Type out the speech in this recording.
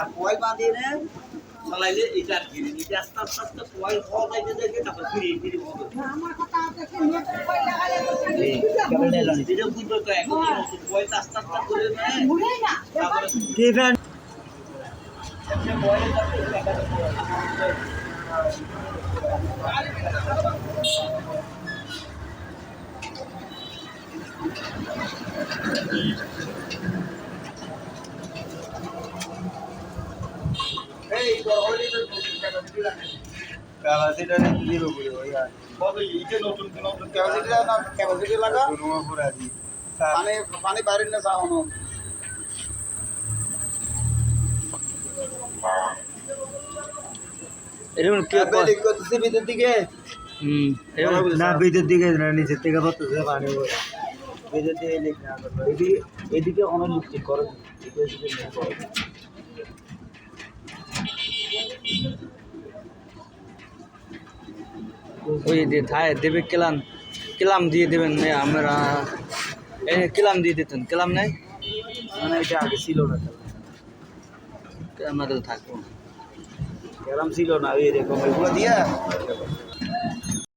আর কয় বাঁধিয়ে নে চালাইলে এটা ঘিরে নিতে আস্তে আস্তে আস্তে কয় হওয়া যাইতে যাইতে তারপর ফিরে ফিরে হবে এটা বুঝবে তো এখন। এই আস্তে আস্তে করে নেয়। তারপরে কি? ফ্যান ক্যাপাসিটি রাখে দিব বলে ওই আর কবে? এইটা নতুন নতুন ক্যাপাসিটি না ক্যাপাসিটি লাগা? রুমে পুরা দি পানি পানি বাইরে না সাউনো এরকম কি করতেছে ভিতর দিকে। হুম না ভিতর দিকে না নিচের থেকে পড়তেছে পানি পড়ে ভিতর দিকে লিক না এদিকে এদিকে অনেক লিক করো এদিকে এদিকে লিক করো ওই দিয়ে থায় দেবে কেলাম কেলাম দিয়ে দেবেন আমরা, এই কেলাম দিয়ে দিতেন, কেলাম নেই? মানে এটা আগে ছিল না। আমাদের থাকব কেলাম ছিল না, ওই এরকম এগুলো দিয়া